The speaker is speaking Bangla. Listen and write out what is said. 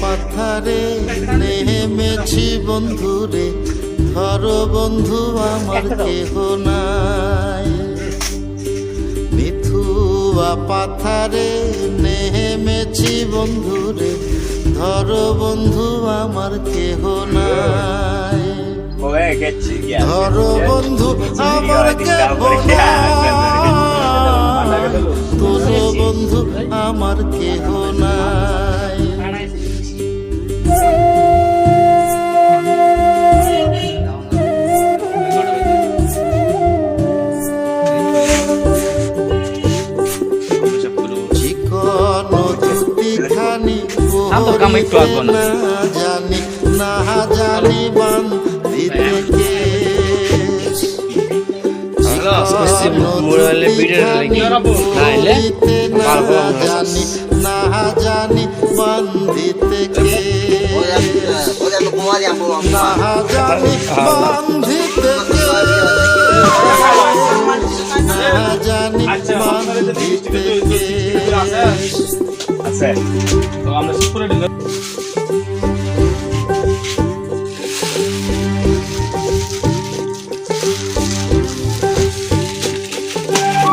পাথারে নেমেছি বন্ধুরে ধর বন্ধু আমার কেহ নাই। মিথুয়া পাথারে নেমেছি বন্ধুরে ধর বন্ধু আমার কেহ নাই। ধর বন্ধু আমার কেহ নাই। বন্ধু আমার কেহ নাই। জানি না জানি মোবাইলে ভিডিও লাগি নাইলে আমরা। জানি না জানি বান দিতে কে। না জানি বান কে। না জানি বান কে। আছে তো আমরা দিলাম